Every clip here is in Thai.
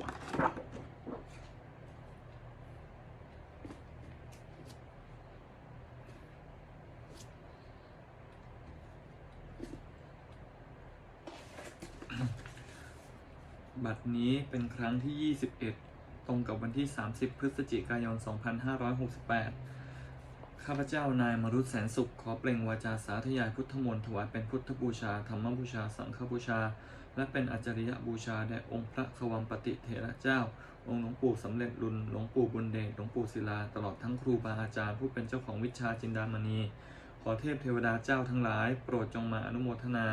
บัตรนี้เป็นครั้งที่ 21 ตรงกับวันที่ 30 พฤศจิกายน 2568 ข้าพเจ้านายมรุษแสนสุข ขอเปล่งวาจาสาธยายพุทธมนต์ถวายเป็นพุทธบูชา ธรรมบูชา สังฆบูชา และเป็นอาจาริยบูชาแด่องค์พระควัมปติเถระเจ้า องค์หลวงปู่สำเร็จรุนหลวงปู่บุญเดชหลวงปู่ศิลา ตลอดทั้งครูบาอาจารย์ผู้เป็นเจ้าของวิชาจินดามณี ขอเทพเทวดาเจ้าทั้งหลาย โปรดจงมาอนุโมทนา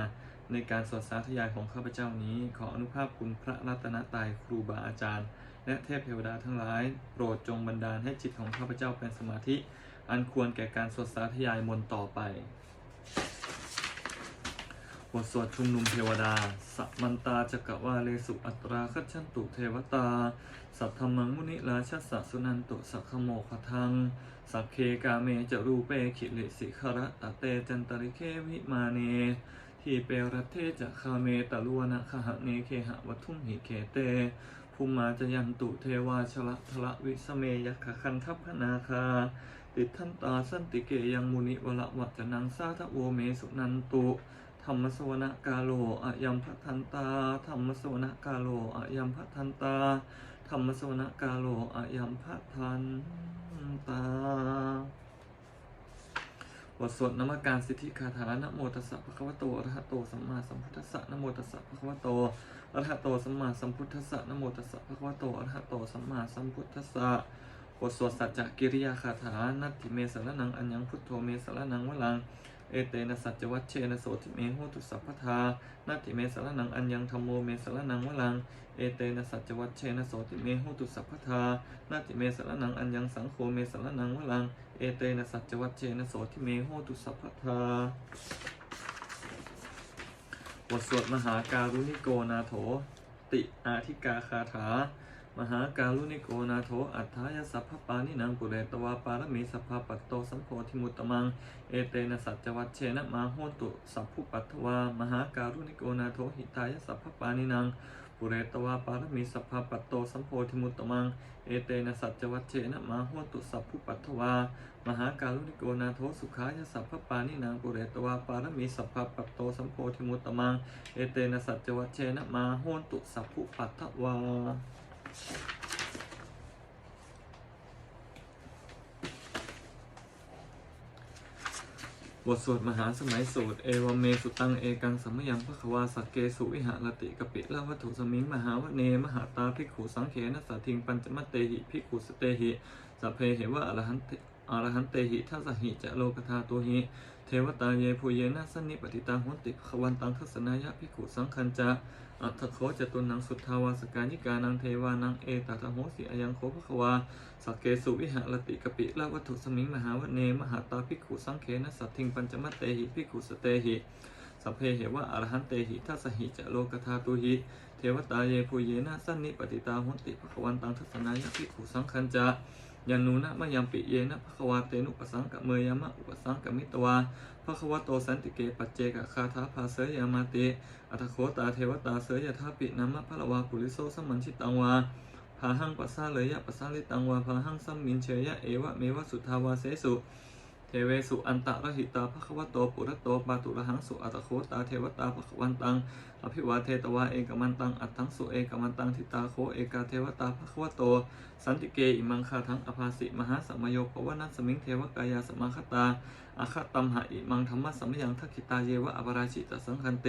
ในการสวดสาธยายของข้าพเจ้านี้ ขออนุภาพคุณพระรัตนตรัยครูบาอาจารย์ และเทพเทวดาทั้งหลาย โปรดจงบันดาลให้จิตของข้าพเจ้าเป็นสมาธิ อันควรแก่การสวดสาธยายมนต์ต่อไปบทสวดชุมนุมเทวดา สัมมันตาจักวาเลสุอัตราคัจฉันตุเทวตา สัทธมังมุนิราชสสุนันตุสักขโมคทัง สักเคกาเมจะรูเปขิเลสิขระตะเตจันตริเควิมาเน ทีเปรัเทจะคาเมตะลวนะคหะเนเคหะวัทุมหิเคเต ภูมาจะยันตุเทวาชละทละวิสเมยัคคันทัพนาคา ติทันตาสันติเกยังมุนิวละวัจนังสาทโวเมสุนันตุธรรมสวนกาโลอะยัมพัทันตาธรรมสวนกาโลอะยัมพัทันตาธรรมสวนกาโลอะยัมพัทันตาบทสวดนมัการสิทธิคาถานโมตัสสะภะคะวะโตอะระหะโตสัมมาสัมพุทธัสสะนโมตัสสะภะคะวะโตอะระหะโตสัมมาสัมพุทธัสสะนโมตัสสะภะคะวะโตอะระหะโตสัมมาสัมพุทธัสสะ บทสวดสัจจกิริยาคาถานัตถิเมสรนังอัญญังพุทโธเมสรนังวลัง เอเตนะสัจจวัชเชนะโสติเมโหตุสัพพทานาติเมสรนังอัญญังธรรมโมเมสรนังวลัง เอเตนะสัจจวัชเชนะโสติเมโหตุสัพพทานาติเมสรนังอัญญังสังโฆเมสรนังวลัง เอเตนะสัจจวัชเชนะโสติเมโหตุสัพพทาบทสวดมหาการุณิโกนาโถ ติอาธิกาคาถา มหาการุณิโกนาโถอัฏฐายสัพพปานินางปุเรตวาปารมีสัพพปัตโตสัมโพธิมุตตมัง เอเตนะสัจจวัชเชนะมาโหตุสัพพุปัตถวามหาการุณิโกนาโถหิตายสัพพปานินางปุเรตวาปารมีสัพพปัตโตสัมโพธิมุตตมัง เอเตนะสัจจวัชเชนะมาโหตุสัพพุปัตถวามหาการุณิโกนาโถสุขายสัพพปานินางปุเรตวาปารมีสัพพปัตโตสัมโพธิมุตตมัง เอเตนะสัจจวัชเชนะมาโหตุสัพพุปัตถวา บทสวดมหาสมัยสูตร เอวเมสุตังเอกังสัมมยังพระควาสักเกสุวิหารติกปิละวัตถุสมิงมหาวเน มหาตาภิกขุสังเขนะสัตถิงปัญจมตเตหิภิกขุสเตหิสัพเพเหวะอรหันตอรหันเตหิทัสสหิจะโลกธาตัวหิ เทวตาเยภูเยนะสนิปติตังหุนติภควันตังทัศนายะภิกขุสังคัญจะ อัตถโคจตุนังสุทธาวาสกายิกานังเทวานังเอตตะโหสิอายังโคภควาสักเกสุวิหารติกปิละวัตถุสมิงมหาวเนมหาตาภิกขุสังเขนะสัตถิงปัญจมัตเตหิภิกขุสเตหิสัพเพเหวะอรหันเตหิทัสหิจะโลกธาตุหิเทวตาเยภูเยนะสันนิปติตาหุติภควันตังทัศนายภิกขุสังคัญจะ ยานูนะมะยัมปิเยนะภควาเตนุปสังกะเมยามะอุปสังกะมิตวาภควโตสันติเกปัจเจกะคาถาภาเสยามาติอัตโคตาเทวตาเสยทาปินามะพะละวาปุริโสสมัญชิตังวาพาหังปัสสาเลยยะปัสสาลิตังวาพาหังสัมมินเชยะเอวะเมวะสุทาวาเสสุ เทเวสุอันตะระหิตาภควโตปุระโตปาตุระหังสุอัตโคตาเทวตาภควันตังอภิวาเทตวาเอกมันตังอัตถังสุเอกมันตังทิตาโคเอกาเทวตาภควโต สันติเกอิมังคาทังอภาสิมหาสมโยภวนัสมิงเทวกายาสมาคตาอาคตัมหะอิมังธรรมะสัมยังทักขิตาเยวะอปราชิตสังคันเต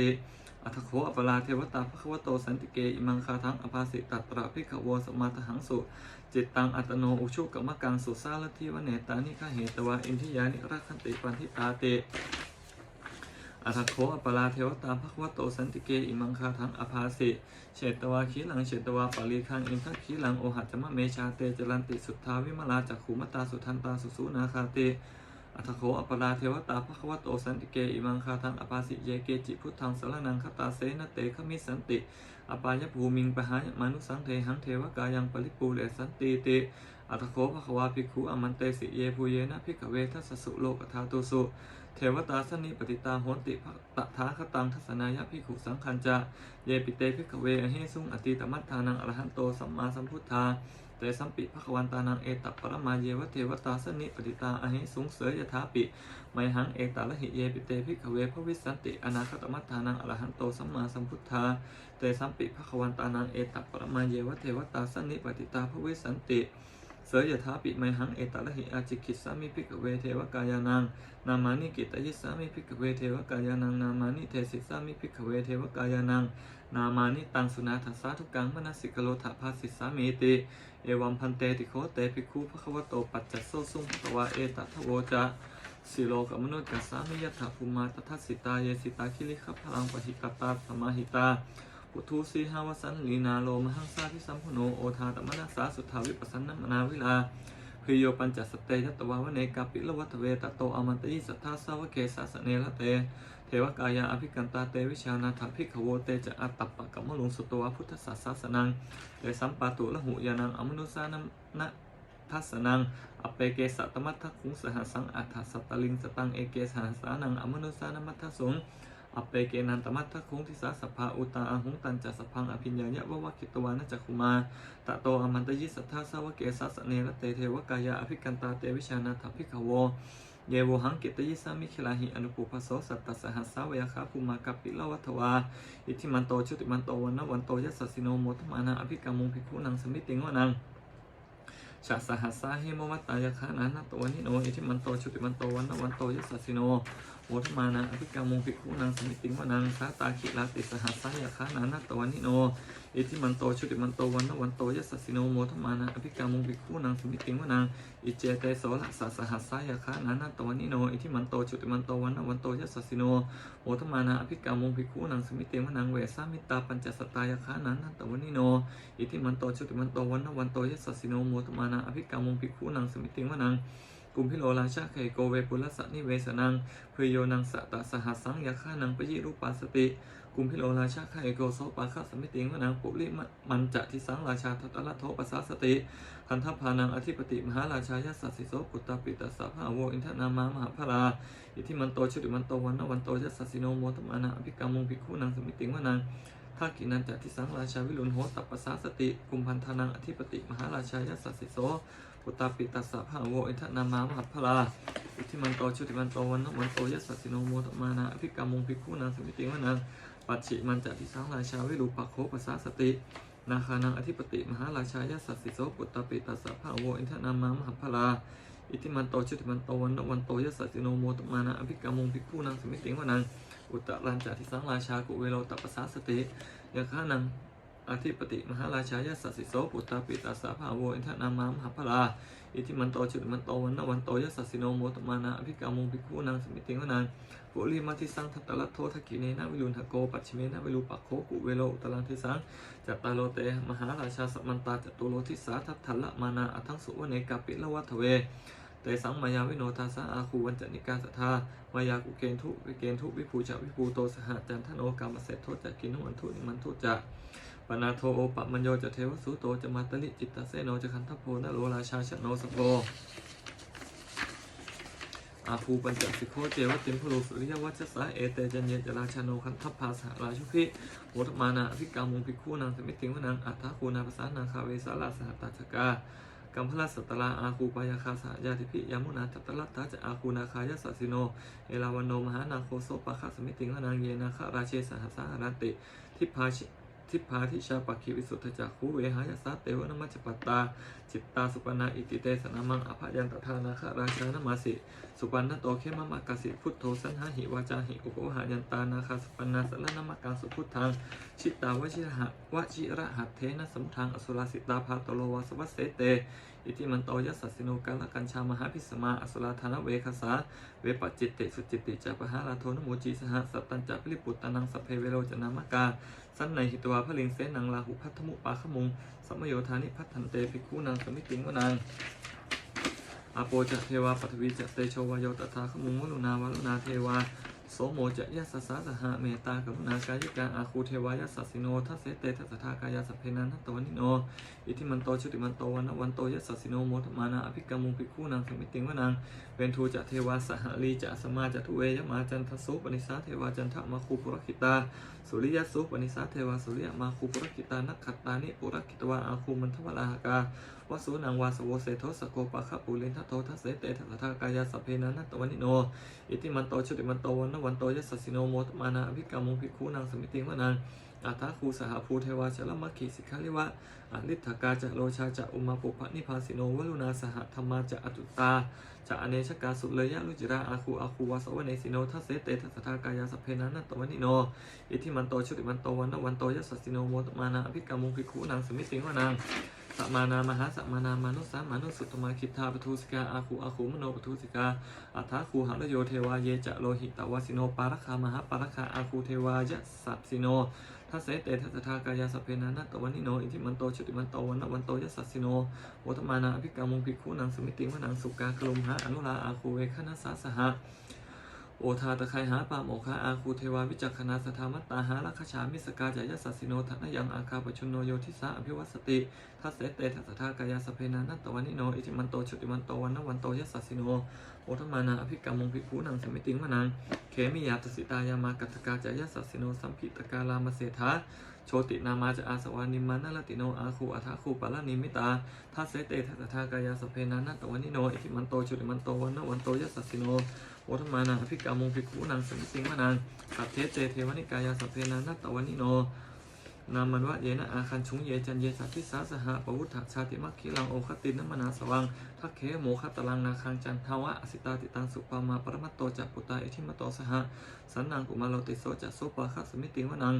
อัตโคอปราเทวตาภควโตสันติเกอิมังคาทังอภาสิตัตระภิกขโวสมาทหังสุ จิตตังอัตโนอุชุกรรมกังสุสาลทิวเนตานิฆเหตวาอินทิยานิรักขันติปันทิตาเตอัตโคอปราเทวตาภควโตสันติเกอิมังคาทังอภาสิเฉตวาขีหลังเฉตวาปาลีคังอินทักขีหลังโอหัจมะเมชาเตจรันติสุทธาวิมลาจักขุมตาสุทันตาสุสุนาคาเตอัตโคอปราเทวตาภควโตสันติเกอิมังคาทังอภาสิเยเกจิพุทธังสรนังคตาเสนเตขมิสันติ อปายภูมิงปหายมานุสังเทหังเทวกายังปริปูเลสันติติ อัตโคภควาภิกขุอมันเตสิเยภูเยนะภิกขเวทัสสุโลกธาตุสุ เทวตาสนิปติตาโหนติภะตถาคตังทัศนายะภิกขุสังคัญจะ เยปิเตภิกขเวอเฮสุงอติตมัตทานังอรหันโตสัมมาสัมพุทธา เตสัมปิภควันตานังเอตัปปรมาเยวเทวตาสนิปติตาอเหสุงเสยยถาปิไมหังเอตาละหิเยปิเตพิกเวภวิสันติอนาคตมัตทานังอรหันโตสัมมาสัมพุทธาเตสัมปิภควันตานังเอตัปปรมาเยวเทวตาสนิปติตาภวิสันติเสยยถาปิไมหังเอตละหิอาจิกิสามิพิกเวเทวกายานังนามานิกิตยิสามิพิกเวเทวกายานังนามานิเทสิสามิพิกเวเทวกายานังนามานิตังสุนาทัสสาทุกังมนสิกโลถาภาสิสามิติ เอวัมพันเตติโคเตภิกขุภควโตปัจจัสโซสุงภควาเอตทโวจะสิโลกมนุษย์กัสสามิยถาภูมาตทัสสิตาเยสิตาคิริขพลังปหิกตาสมหิตาปุถุสีหาวสันลีนาโลมหังสาทิสัมพุโนโอทาตมนัสสาสุทธาวิปัสสนมนาวิลาพิโยปัญจสเตยัตตวาวเนกาปิลวัตเวตโตอมันตยิสัทธาสาวเกสาสเนละเต เทวกายาอภิกันตาเตวิชานาถภิกขโวเตจะอัตตปะกัมมลุงสุตวะพุทธศาสสนังเตสัมปาตุละหุยานังอมนุสานัมนะทัสนังอเปเกสะตมัตถคุงสหสังอัฏฐสัตตลิงสตังเอเกสหัสานังอมนุสานัมมัทธสุงอเปเกนันตมัตถคุงทิสาสภาอุตาอาหุงตันจัสพังอภิญญายะวะวะคิตวานะจักขุมาตะโตอมันตยิสัทธาสาวะเกสัสเนระเตเทวกายะอภิกันตาเตวิชานาถภิกขโว เยโวหังกิตยิสามิคิลาหิอนุปุปโสสัตตสหัสสาวยาคาภูมากัปปิลวัตวา อิทิมันโตชุติมันโตวันนวันโตยัสสสิโนโมทมานาอภิกามุงภิกขุนังสมิติงวนังชาสหัสสาหิมวัตตายาคานานาตัวนิโน อิทิมันโตชุติมันโตวันนวันโตยัสสสิโน โมทมานาอภิกามงภิกขุนังสมิติงวนังสาตาคิลาติสหัสสายาคานานาตัวนิโนอิทิมันโตชุติมันโตวันนวันโตยัสสิโนโมทมานาอภิกามงภิกขุนังสมิติงวนังอิเจเตโสละสาสหัสสายาคานานาตัวนิโนอิทิมันโตชุติมันโตวันนวันโตยัสสิโนโมทมานาอภิกามงภิกขุนังสมิติงวนังเวสามิตาปัญจสตายาคานานาตัวนิโนอิทิมันโตชุติมันโตวันนวันโตยัสสิโนโมตมานังอภิกามงภิกขุนังสมิติงวนัง กุมพิโลราชาไคโกเวปุลสะนิเวสนังเพยโยนังสะตะสหัสสังยาฆานังปยิรูปัสติ กุมพิโลราชาไคโกโสปาคะสมิติงวนังปุริมันจะทิสังราชาทัตละโทปัสสาสติคันทพานังอธิปติมหาราชายัสสสิโสปุตตาปิตัสสะภาโวอินทนามามหาพราอิทิมันโตชุติมันโตวันนวันโตยัสสสิโนโมตมานังอภิกามุงภิกขุนังสมิติงวนังภากินันจะทิสังราชาวิรุณโหตัปปสาสติกุมพันธานังอธิปติมหาราชายัสสสิโส ปุตตาปิตัสสะภาโวอินทนามามหัพพลาอิทิมันโตชุติมันโตวันนะวันโตยัสสสิโนโมตมานาอภิกามุงภิกขุนังสมิติวนังปัจฉิมันจะทิสังราชาวิรุปักโคปสาสตินาคานังอธิปติมหาราชายัสสสิโสปุตตาปิตัสสะภาโวอินทนามามหัพพลาอิทิมันโตชุติมันโตวันนะวันโตยัสสสิโนโมตมานาอภิกามุงภิกขุนังสมิติวนังอุตตรันจะทิสังราชากุเวโรตัปปสาสติยาฆานัง อธิปติมหาราชายาสัสสิโสปุตตาปิตาสาภาโวอินทนามามหาพลาอิทิมันโตจุดมันโตวันนวันโตยัสสสิโนโมตมานาอภิกามุงภิกขุนางสมิติงวนังปุริมาทิสังทัตตะละโททักกิเนนะวิรุณทโกปัจฉิเมนะวิรูปักโคกุเวโลุตรังทิสังจัตตาโลเตมหาราชาสัมมันตาจตุโลทิสาทัตถัลละมานาอัทังสุวเนกาปิละวัทเวเตสังมายาวิโนทาสาอาคูวันจนิกาสัทธามายากุเกณทุวิเกณทุวิภูจะวิภูโตสหจันทโนกรรมเสถโทจักกินุวันทุนิมันทุจะ ปนาโทโอปะมัญโยจะเทวสุโตจะมาตลิจิตตเสโนจะคันทโพนโลราชาชโนสโพอาภูปัญจสิโคเจวติมพโลสุริยวัชสะเอเตจันเยจราชาโนคันทัพภาสหราชุพิโมทมานาอภิกามุงภิกขุนางสมิติงวนังอัฏฐาคูนาภาษานาคาเวสาลาสหตัชกากัมพลสัตตลาอาคูปายาคาสายาติพิยามุนาจัตตลัตตาจะอาคูนาคายาสัสิโน เอลาวันโนมหานาโคโสปะคะสมิติงวนางเยนาคาราเชสหัสสารันติทิพาช ทิพาทิชาปักขิวิสุทธจักขูเวหายาสาเตวนมัจจปตา จิตตาสุปนาอิติเตสนามังอภยันตทานาคราชานามาสิ สุปันนโตเขมมากสิพุทโธสันหาหิวาจาหิอุปวหายันตานาคาสุปนาสละนามากังสุพุทธังชิตตาวชิระหะวชิระหัตเทนะสมทังอสุราสิตาภาตโลวาสวัสเสเตอิติมันโตยัสสสิโนกาลกัญชามหาพิสมาอสุราธานเวคสาเวปจิตติสุจิตติจะปหาลาโทนโมจีสหสัตตัญจะพิริปุตตนังสพเพเวโรจนามกา สันในหิตวาพลิงเสนังลาหุพัทธมุปาขมุงสัมโยธานิพัทธันเตภิกขุนางสมิติงวนังอาโปจะเทวาปัทวีจะเตโชวายโยตถาขมุงวลุนาวลุนาเทวา โสโมจะยะสัสสะสหะเมตากรุณากายิกาอาคูเทวายสสสิโนทัสเสเตทัสทากายาสพเพนันทตวนิโน อิทิมันโตชุติมันโตวันวันโตยัสสสิโนโมทมานาอภิกรรมุงภิกขุนางสมิติงวนางเวนทูจะเทวาสหลีจะสมาจะทุเวยมาจันทสุปนิสาเทวาจันทมาคูปุรคิตา สุริยสุปนิสาเทวาสุริยมาคูปุรคิตานักขัตตานิปุรคิตวาอาคูมันทวลาหกา วสุนังวาสโวเสโทสโกปะคปุเรนทโททัสเสเตทัสทากายาสเพนันตวันิโน อิติมันโตชุติมันโตวันวันโตยัสสิโนโมทมานาอภิกรรมุงภิกขุนางสมิติงวนางอาทาคูสหภูเทวาชลมัคคีสิกขาลิวะอาลิทธกาจะโลชาจะอุมาปุพะนิพาสิโนวลุนาสหธรรมาจะอตุตาจะอเนชกาสุเลยะลุจิราอาคูอาคูวาสวเนสิโนทัสเสเตทัสทากายาสเพนันตวันิโน อิทิมันโตชุติมันโตวันวันโตยัสสิโนโมตมานาอภิกรรมุงภิกขุนางสมิติงวนาง สัมมานามหาสัมมานามานุสามมานุสุตมาคิทธาปทุสิกาอาคูอาคูมโนปทุสิกาอัฏฐาคูหะโยเทวาเยจะโลหิตวสิโนปารคามหาปารคาอาคูเทวายะสัพสิโนทัสเสเตทัสทากายาสเพนานัตวันนิโน อิทิมันโตชุติมันโตวันนะวันโตยัสสสิโนโอตมานาอภิกรรมุงภิกขุนางสมิติงวนังสุกากลุมหาอนุราอาคูเวคณสาสหะ โอทาตะไคหาปามโอคาอาคูเทวาวิจักขณาสธามัตตาหาลัคชามิสกาจายสัสสิโนทันยังอาคาปชุนโนโยทิสาอภิวัสติทัสเสเตทัสสทากายาสเพนานัตตวันิโนอิติมันโตชุติมันโตวันนวันโตยัสสัสสิโนโอทมานาอภิกรรมงภิกขุนังสมิติงมนังเขมิยาตสิตายามากัตกาจายสัสสิโนสัมพิตกาลามเสถาโชตินามาจะอาสวานิมานนลติโนอาคูอัฐาคูปะละนิมิตาทัสเสเตทัสสทากายาสเพนานัตตวันิโนอิติมันโตชุติมันโตวันนวันโตยัสสัสสิโน โอทมานาอภิกามงภิกขุนางสมิติงมานางสัพเทเจเทวนิกายาสัพเพนานัตตวันิโนนามันวะเยนะอาคันชุงเยจันเยสัพพิสาสหะปวุฒชาติมัคคิลังโอคตินมนาสวังทักเคโมคตลังนาคังจันทาวะอสิตาติตังสุปามาปรมัตโตจักปุตตาอิทิมโตสหะสันนังกุมาโลติโสจักโสปะคัสมิติงวนัง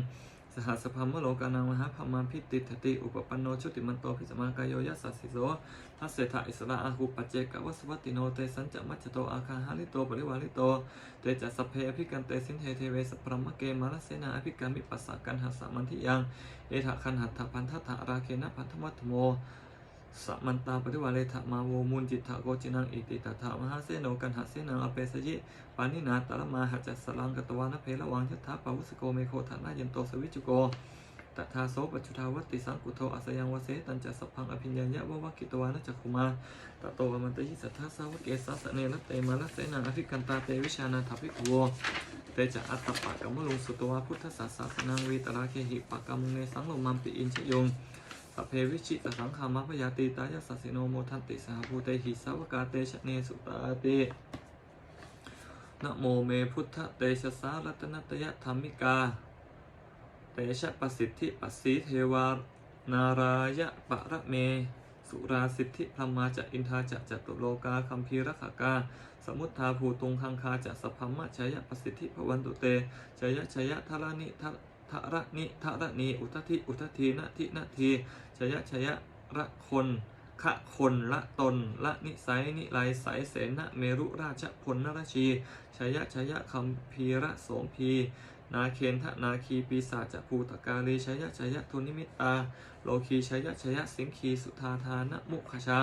สหัสพัมมโลกานังมหาพมาพิติทติอุปปันโนชุติมันโตพิสมากายโยยัสสิโสทัสเสถะอิสระอาหุปัจเจกวัสวัติโนเตสันจะมัจโตอาคาหาลิโตปริวาลิโตเตจะสเพอภิกันเตสินเทเทเวสพรมะเกมาลเสนาอภิการมิปัสสะกันหัสสะมันทิยังเอถะคันหัตถพันทัตถะราเคนะพันธมัตโม สัมมันตาปริวาเลถะมาโวมุนจิตถะโกจินังอิติตถะมหาเสโนกันหัสเสนังอเปสยิปานินาตระมาหัจจสลังกตวานเพละวังยถาปาวุสโกเมโคธานายันโตสวิจุโกตถาโสปัจจุทาวัติสังกุโทอัสยังวเสตันจะสัพพังอภิญญายะวะวะกิตวานะจักขุมาตโตวมันตยิสัทธาสาวกเกสัสเนรเตมาลเสนาอภิกันตาเตวิชานาถาภิกขโวเตจะอัตตปะกัมมลุงสุตวาพุทธศาสสนังวีตราเคหิปะกัมมุงเนสังโลมัมปิอินชยง สัพเพวิชิตสังขามะพยาติตายสัสสิโนโมทันติสหภูเตหิสาวกาเตชะเนสุตาเตนะโมเมพุทธเตชะสารัตนตยธรรมิกา เตชะปสิทธิปัสสีเทวานารายะปะระเม สุราสิทธิพรมาจะอินทาจะจตุโลกาคัมภีรขากา สมุทธาภูตุงคังคาจะสพพมะชยะปสิทธิพวันตุเตชยะชยะทรานิทะทะระนิทะระนีอุทธิ อุทธีนะทินะที ชยะชยะระคนขะคนละตนละนิสัยนิไลสายเสนะเมรุราชพลนรชีชยะชยะคัมภีระโสมพีนาเคนทะนาคีปีศาจภูตกาลีชยะชยะทุนิมิตตาโลคีชยะชยะสิงคีสุธาทานะมุขชา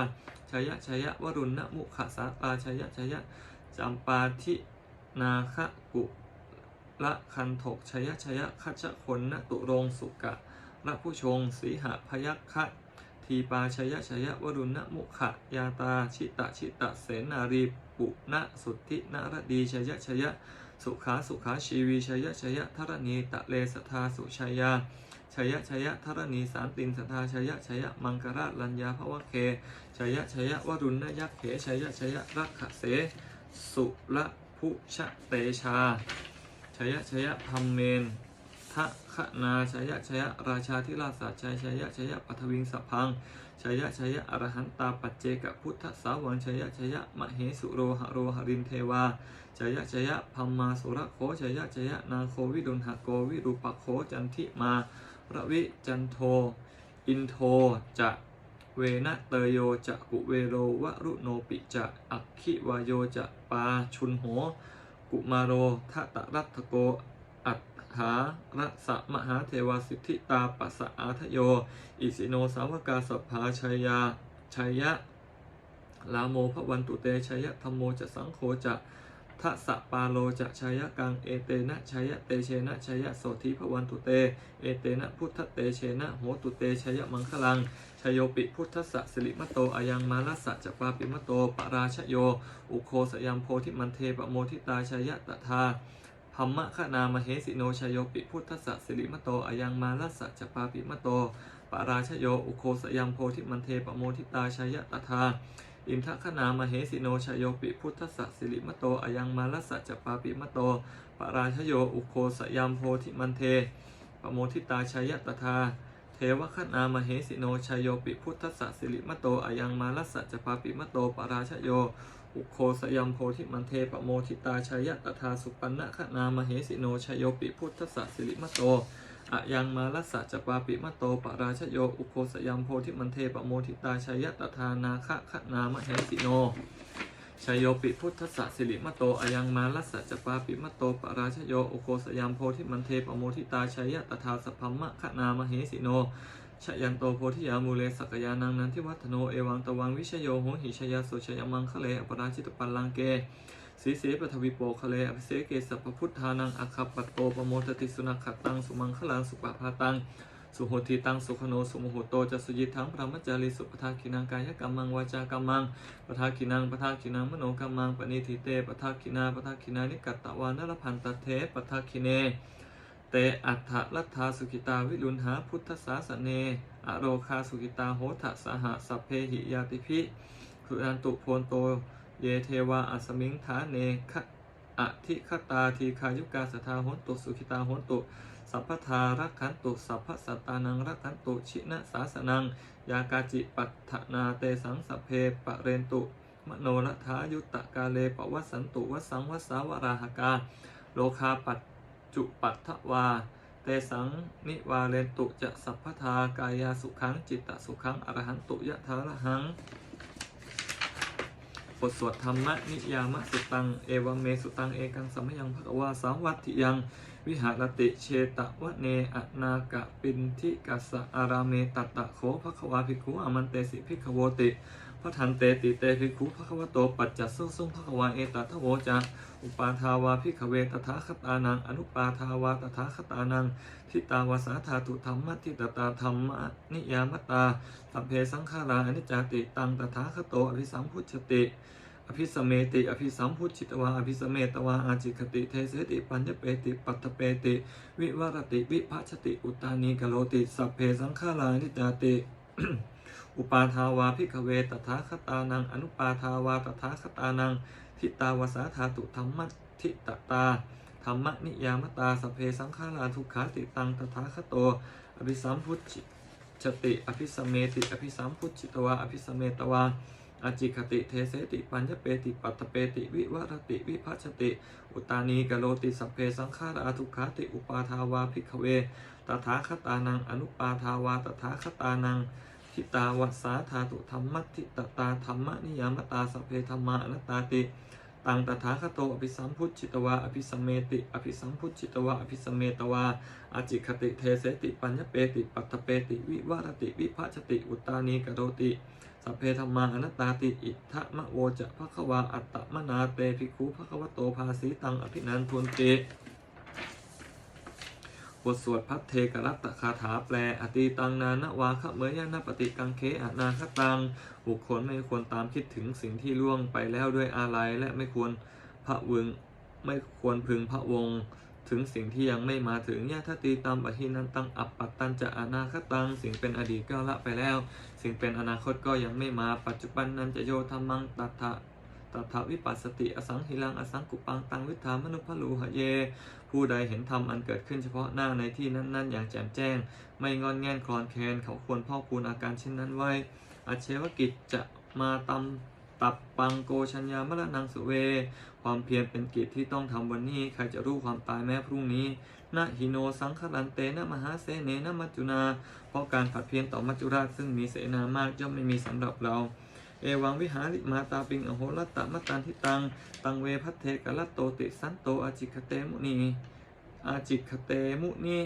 ชยะชยะวรุณนะมุขสาตาชยะชยะจำปาทินาคะกุละคันถกชยะชยะคัจฉคนนะตุรงสุกะ ละผู้ชง สีหพยัคคะทีปาชยชยวรุณนะมุขะยาตาชิตะชิตะเสนารีปุณสุทธินารดีชยชยสุขาสุขาชีวีชยชยธรณีตะเลสทาสุชยาชยชยธรณีสามตินสทาชยชยมังกราลัญญาภวะเคชยชยวรุณนยักเขชยชยรักขะเส สุละพุชะเตชาชยชยะพัมเมน ทะขนาชยะชยะราชาธิราชสัจชัยชยะชยะปัทวิงสพังชยะชยะอรหันตาปัจเจกพุทธสาวังชยะชยะมเหสุโรหโรหรินเทวาจยะจยะพัมมาสุระโคจยะจยะนาโควิดุลหโกวิรูปโคจันทิมาระวิจันโท อินโทจะเวนะเตโยจะกุเวโรวะรุโนปิจะอักขิวายโยจะปาชุนโห กุมาโรทะตะรัตโก อัฏฐารัสะมหาเทวสิทธิตาปัสสะอาทโย อิสิโนสาวกาสพพาชัยยาชัยยะลาโมพระวันตุเตชัยยะธรรมโมจะสังโฆจะทัสะปาโลจะชายกังเอเตนะชายเตเชนะชายโสธิภวันตุเต เอเตนะพุทธเตเชนะโหตุเตชัยมังคลังชโยปิพุทธสสะสิริมโตอายังมาลัสสะจะปาปิมโตปราชโย อุโคสยามโพธิมันเทปโมทิตาชัยตถา ธรรมะขนามเหสิโนชโยปิพุทธสสะสิริมโตอายังมาลัสสะจะปาปิมโตปาราชโยอุโคสยามโพธิมันเทปโมทิตาชยตถาอินทคณามเหสิโนชโยปิพุทธสสะสิริมโตอายังมาลัสสะจะปาปิมโตปาราชโยอุโคสยามโพธิมันเทปโมทิตาชยตถาเทวคณามเหสิโนชยโยปิพุทธสสสิริมโตอายังมาลัสสะจปาปิมโตปาราชโย อุโคสยมโพธิมันเทปโมทิตาชัยตถาสุปันนะคณามเหสิโนชยโยปิพุทธสสสิริมโตอายังมาลัสสะจปาปิมโตปราชโยอุโคสยมโพธิมันเทปโมทิตาชัยตถานาคะคณามเหสิโนชยโยปิพุทธสสิริมโตอายังมาลัสสะจปาปิมโตปราชโยโอโคสยามโพธิมันเทปโมทิตาชัยตถาสพพมะขนามเหสิโน ชยันโตโพธิยามูเลสักยานังนันทิวัฒโนเอวังตวังวิชโยโหหิชยาสุชยมังคะเลอปราชิตปัลลังเกสีเสปทวิโปคะเลอภิเสเกสัพพพุทธานังอัคคปัตโตปโมทติสุนัขขตังสุมังคลังสุปะพาตังสุโหติตังสุขโนสุโมโหโตจะสุยิทังพระมัจจาริสุปทาคินังกายกรรมังวาจากรรมังปทาคินังปทาคินังมโนกรรมังปณิทิเตปทาคินาปทาคินานิกัตตวานรพันตเทปทาคิเน เตอัฏฐลัทธาสุขิตาวิรุณหาพุทธสาสเน อโรคาสุขิตาโหทสหสัพเพหิยาติพิคืออันตุโพนโต เยเทวาอัสมิงฐานเนคะอธิคตาทีคายุกาสทาโหนตุสุขิตาโหนตุสัพพทารักขันตุสัพพสัตตานังรักขันตุชินะสาสนัง ยากาจิปัฏฐนาเตสังสัพเพปะเรนตุมโนรัฐายุตตะกาเลปวัสสันตุวัสสังวัสสาวราหกาโลคาปัจ จุปัฏฐวา เตสังนิวาเรนตุจะสัพพทากายาสุขังจิตตสุขังอรหันตุยะทาระหังบทสวดธรรมนิยามสุตัง เอวเมสุตัง เอกังสัมยังภควาสาวัตถิยัง วิหารติเชตวะเนอนากะปินทิกัสสะอาราเมตตตะโขภควาภิกขุอามันเตสิภิกขโวติ ระทันเตติเตภิกขุภควโตปัจจัสสุสุงภควาเอตัทโวจาอุปาทาวาภิขเวตถาคตานังอนุปาทาวาตถาคตานังทิตาวาสาธาตุธรรมะทิตตาธรรมะนิยามตาสัพเพสังขาราอนิจจติตังตถาคโตอภิสัมพุชติอภิสเมติ อภิสัมพุชิตวา อภิสเมตวา อาจิคติ เทเสติ ปัญญเปติ ปัตถเปติ วิวรติ วิภัชติ อุตานีกโลติ สัพเพสังขารานิจจติ อุปาทาวาพิกเวตถาคตานัง อนุปาทาวาตถาคตานัง ทิตาวาสาธาตุธรรมทิตตาธรรมนิยามตาสเพสังขาราทุขาติตังตถาคโต อภิสัมพุชิชติ อภิสเมติ อภิสัมพุชิตวา อภิสเมตวาอาจิคติเทเสติปัญญเปติปัตเปติวิวรติวิภัชติ อุตานีกโลติสัพเพสังขาราทุขาติอุปาทาวาภิกเวตถาคตานัง อนุปาทาวาตถาคตานัง ทิตาวัสสาธาตุธรรมทิตตาธรรมนิยามตาสเพธรรมานตาติ ตังตถาคโตอภิสัมพุชิตวาอภิสมเมติอภิสัมพุชิตวาอภิสมเมตวาอาจิคติเทเสติปัญญเปติปัตเปติวิวรติวิภัชติอุตานีกโรติสเพธรรมาอนัตตาติอิทธะมะโวจะภควาอัตตมนาเตภิกขุภควโตภาสีตังอภินันทุนติ บทสวดพัทเทกรัตตคาถาแปล อตีตังนานวาคะเมยานาปฏิกังเคอนาคตัง บุคคลไม่ควรตามคิดถึงสิ่งที่ล่วงไปแล้วด้วยอาลัยและไม่ควรพระวึงไม่ควรพึงพระวงถึงสิ่งที่ยังไม่มาถึงญาทตีตามปะหินันตังอัปปัตตันจะอนาคตัง สิ่งเป็นอดีตก็ละไปแล้ว สิ่งเป็นอนาคตก็ยังไม่มาปัจจุบันนั้นจะโยธรรมังตัทธะ ตัทธวิปัสสติอสังหิลังอสังกุปังตังวิธามนุพลูหะเย ผู้ใดเห็นธรรมอันเกิดขึ้นเฉพาะหน้าในที่นั้น ๆ อย่างแจ่มแจ้ง ไม่งอนแง่นคลอนแคลนเขาควรพ่อคูณอาการเช่นนั้นไว้อาเชวกิจจะมาตำตับปังโกชัญญามรณังสุเว ความเพียรเป็นกิจที่ต้องทำวันนี้ ใครจะรู้ความตายแม้พรุ่งนี้นะหิโนสังคลันเตนะมหาเสเนนะมัจจุนา เพราะการผัดเพียรต่อมัจจุราชซึ่งมีเสนามากย่อมไม่มีสำหรับเรา เอวังวิหาริมาตาปิงอโหรัตตมัตตันทิตัง ตังเวพัทเทกลัตโตติสันโตอาจิคเตมุนีอาจิคเตมุนี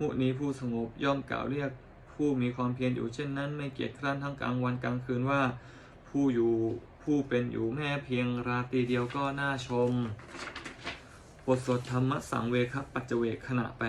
มุนีผู้สงบย่อมกล่าวเรียกผู้มีความเพียรอยู่เช่นนั้น ไม่เกียจคร้านทั้งกลางวันกลางคืนว่า ผู้อยู่ผู้เป็นอยู่แม่เพียงราตรีเดียวก็น่าชม บทสวดธรรมะสังเวคปัจเจเวกขณะแปล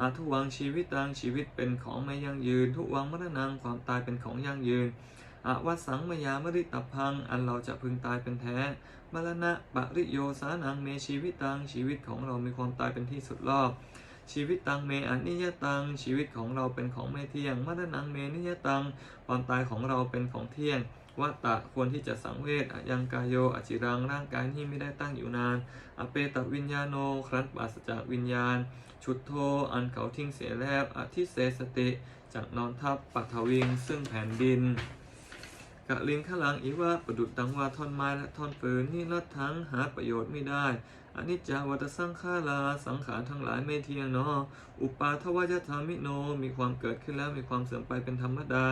อาทุวังชีวิตตังชีวิตเป็นของไม่ยั่งยืน ทุวังมรณงความตายเป็นของยั่งยืนอวัสังมยามริตพัง อันเราจะพึงตายเป็นแท้ มรณะปริโยสานังเมชีวิตตังชีวิตของเรามีความตายเป็นที่สุดรอบชีวิตตังเมอนิยตัง ชีวิตของเราเป็นของไม่เที่ยงมรณังเมนิยตัง ความตายของเราเป็นของเที่ยง วัตตะควรที่จะสังเวชอยังกายโยอจิรังร่างกายที่ไม่ได้ตั้งอยู่นาน อเปตวิญญาโน ครั้นปราศจากวิญญาณ ชุดโท อันเขาทิ้งเสียแล้วอธิเสสติจากนอนทับปัทวิง ซึ่งแผ่นดินกะลิงขลังอีว่าประดุดดังว่าท่อนไม้และท่อนฟืนนี่ละทั้งหาประโยชน์ไม่ได้อนิจจาวัตสังขาราสังขารทั้งหลายไม่เที่ยงเนออุปาทวายธรรมิโน มีความเกิดขึ้นแล้วมีความเสื่อมไปเป็นธรรมดา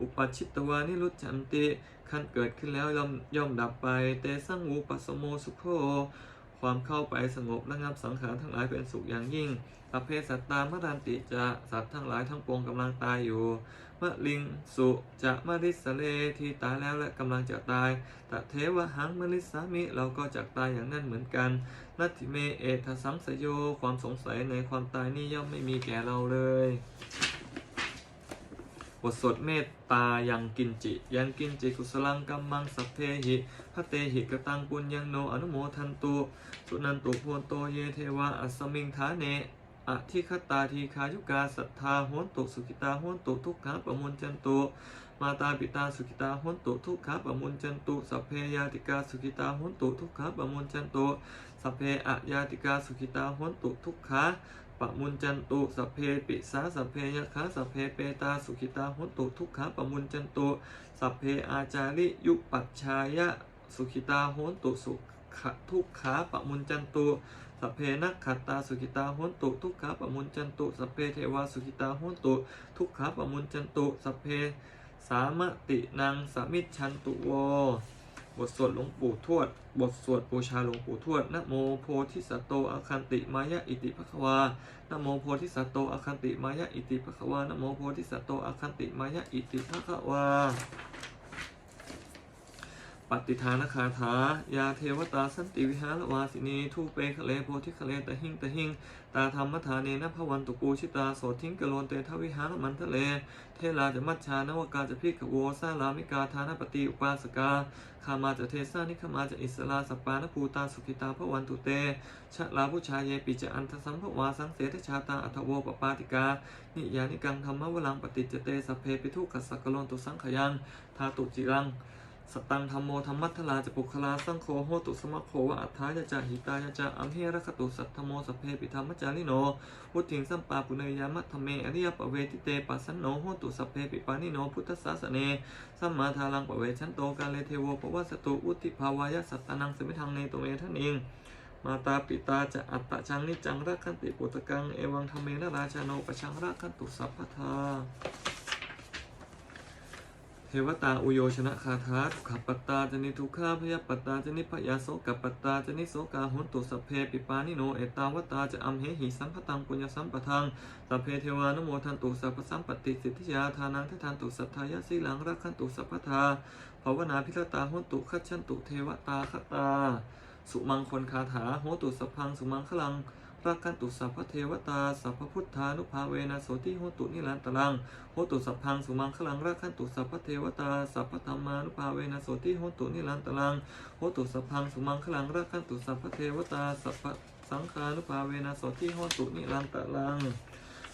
อุปัชิตวานิรุจจันติขั้นเกิดขึ้นแล้วย่อมย่อมดับไป เตสังวูปัสโมสุโคความเข้าไปสงบระงับสังขารทั้งหลายเป็นสุขอย่างยิ่งอเพสัตตามรันติจะสัตว์ทั้งหลายทั้งปวงกำลังตายอยู่มะลิงสุจะมะริสเลที่ตายแล้วและกำลังจะตายตะเทวหังมะริสามิเราก็จะตายอย่างนั้นเหมือนกันนัตถิเมเอทสังสยโยความสงสัยในความตายนี่ย่อมไม่มีแก่เราเลย บทสวดเมตตายังกินจิ ยังกินจิกุสลังกัมมังสัพเพหิพระเตหิกตังปุญญังโนอนุโมทันตุสุนันตุพวนโตเยเทวะอัสมิงทาเนอธิคตาทีคายุกาสัทธาโหนตุสุกิตาโหนตุทุกขาปะมุนจันตุมาตาปิตาสุกิตาโหนตุทุกขาปะมุนจันตุสัพเพยาติกาสุกิตาโหนตุทุกขาปะมุนจันตุสัพเพอะยาติกาสุกิตาโหนตุทุกขา ปะมุนจันตุสัพเพปิสาสเพยะคะสัพเพเปตาสุขิตาหนตุทุกขาปะมุนจันตุสัพเพอาจาริยุปัชชายะสุขิตาหนตุสุขะทุกขาปะมุนจันตุสัพเพนักขัตตาสุขิตาโหนตุทุกขาปะมุนจันตุสัพเพเทวาสุขิตาโหนตุทุกขาปะมุนจันตุสัพเพสามตินางสมิจฉันตุโว บทสวดหลวงปู่ทวด บทสวดบูชาหลวงปู่ทวดนะโมโพธิสัตโตอาคันติมายะอิติภควานะโมโพธิสัตโตอาคันติมายะอิติภควานะโมโพธิสัตโตอาคันติมายะอิติภควา ปฏิทานคาถายาเทวตาสันติวิหารวาสินีทูเปคะเลโพธิคะเลตะหิงตะหิง ตาธรรมทาเนนพวันตุกูชิตาโสทิงกะโลนเตทวิหารมันทะเล เทลาจะมัชชานวกาจะพิกโวสาลามิกาทานปฏิอุปาสกาคามาจะเทสานิขมาจะอิสลาสปานภูตาสุขิตาพระวันตุเตชะลาผู้ชายเยปิจะอันทสัมภวาสังเสทชาตาอัทโวปปาติกา นิยานิกังธรรมวลังปฏิจจเตสเพปิทุกัสสกโลนตุสังขยังทาตุจิรัง สตังธรรมโมธรรมัทลาจะปุคลาสังโฆโหตุสมะโควะอัฏฐายะจะหิตายะจะอัมเฮระคตุสัทธโมสเพปิธรรมจาริโนพุทธิงสัมปาปุเนยามะธเมอริยปเวทิเตปัสสันโนโหตุสเพปิปานิโนพุทธสาสเนสัมมาทารังปเวชันโตกาเลเทโวปวัสสตุอุติภาวายะสัตตานังสมิทังเนตเมทันเองมาตาปิตาจะอัตตะชังนิจังรักขันติปุตตะกังเอวังธรรมเนราชาโนปชังรักขันตุสัพพทา เทวตาอุโยชนะคาถาทุกขปัตาจนิทุขาพยาปตาจนิพยาโสกปัตตาจนิโสกาหุนตุสเพปิปานิโนเอตาวตาจะอัมเหหิสัมปตังปุญญสัมปทังสัพเพเทวานโมทันตุสัพสัมปติสิทธิยาทานังททันตุสัทธายะสีหลังรักขันตุสัพพทาภาวนาพิรตาหุนตุขัจฉันตุเทวตาคตา สุมังคลคาถาโหตุสัพพังสุมังคลัง รักขันตุสัพพเทวตา สัพพพุทธานุภาเวนะโสติโหตุนิรันตรังโหตุสัพพังสุมังคลังรักขันตุสัพพเทวตา สัพพธรรมานุภาเวนะโสติโหตุนิรันตรังโหตุสัพพังสุมังคลังรักขันตุสัพพเทวตา สัพพสังฆานุภาเวนะโสติโหตุนิรันตรัง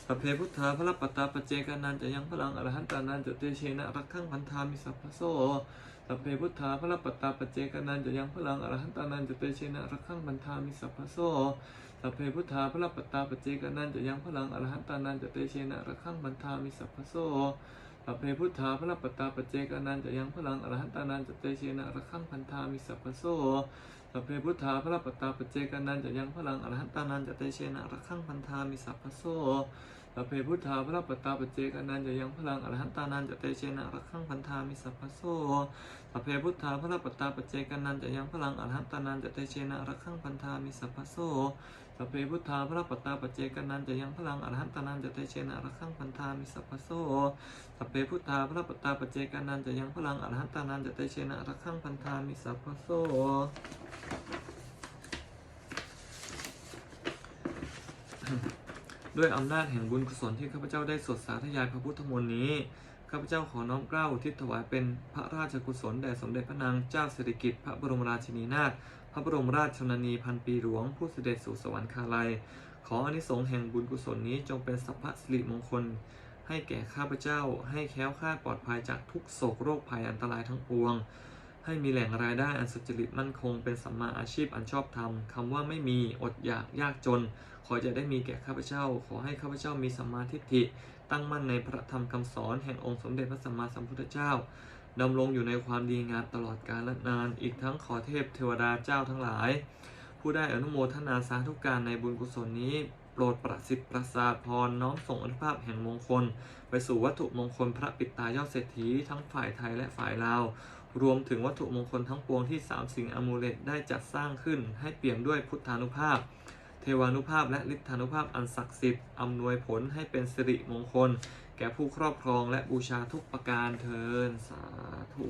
สัพเพพุทธาพระปัตตาปเจกานันจะยังพลังอรหันตานันจะเตเชนะรักขังพันธามิสัพพโสสัพเพพุทธาพระปัตตาปเจกานันจะยังพลังอรหันตานันจะเตเชนะรักขังพันธามิสัพพโส สัพเพพุทธาพระปตตาปเจกานันจะยังพลังอรหันตานันจะเตเชนะระฆังบันทามิสัพพโสสัพเพพุทธาพระปตตาปเจกานันจะยังพลังอรหันตานันจะเตเชนะระคังพันธามิสัพพโสสัพเพพุทธาพระปตตาปเจกานันจะยังพลังอรหันตานันจะเตเชนะระคังพันธามิสัพพโสสัพเพพุทธาพระปตตาปเจกานันจะยังพลังอรหันตานันจะเตเชนะระคังพันธามิสัพพโสสัพเพพุทธาพระปตตาปเจกานันจะยังพลังอรหันตานันจะเตเชนะระคังพันธามิสัพพโส สัพเพพุทธาพระปัตตาปเจกนันจะยังพลังอรหันตานันจะเตเชนะระคังพันธามิสัพพโสสัพเพพุทธาพระปัตตาปเจกนันจะยังพลังอรหันตานันจะเตเชนะระคังพันธามิสัพพโสด้วยอำนาจแห่งบุญกุศลที่ข้าพเจ้าได้สวดสาธยายพระพุทธมนต์นี้ข้าพเจ้าขอน้อมเกล้าทิศถวายเป็นพระราชกุศลแด่สมเด็จพระนางเจ้าสิริกิติ์พระบรมราชินีนาถ พระบรมราชชนนีพันปีหลวง ผู้เสด็จสู่สวรรคาลัย ขออนิสงส์แห่งบุญกุศลนี้จงเป็นสัพพสิริมงคล ให้แก่ข้าพเจ้า ให้แค้วคลาดปลอดภัยจากทุกโศกโรคภัยอันตรายทั้งปวง ให้มีแหล่งรายได้อันสุจริตมั่นคง เป็นสัมมาอาชีพอันชอบธรรมคำว่าไม่มีอดอยากยากจน ขอจะได้มีแก่ข้าพเจ้า ขอให้ข้าพเจ้ามีสัมมาทิฏฐิ ตั้งมั่นในพระธรรมคำสอนแห่งองค์สมเด็จพระสัมมาสัมพุทธเจ้า ดำรงอยู่ในความดีงามตลอดกาลนาน อีกทั้งขอเทพเทวดาเจ้าทั้งหลาย ผู้ได้อนุโมทนาสาธุการในบุญกุศลนี้ โปรดประสิทธิ์ประสาทพรน้อมส่งอนุภาพแห่งมงคล ไปสู่วัตถุมงคลพระปิดตายอดเศรษฐีทั้งฝ่ายไทยและฝ่ายลาว รวมถึงวัตถุมงคลทั้งปวงที่สามสิ่งอมูเลตได้จัดสร้างขึ้น ให้เปี่ยมด้วยพุทธานุภาพ เทวานุภาพและฤทธานุภาพอันศักดิ์สิทธิ์อำนวยผลให้เป็นสิริมงคล แก่ผู้ครอบครองและบูชาทุกประการเทินสาธุ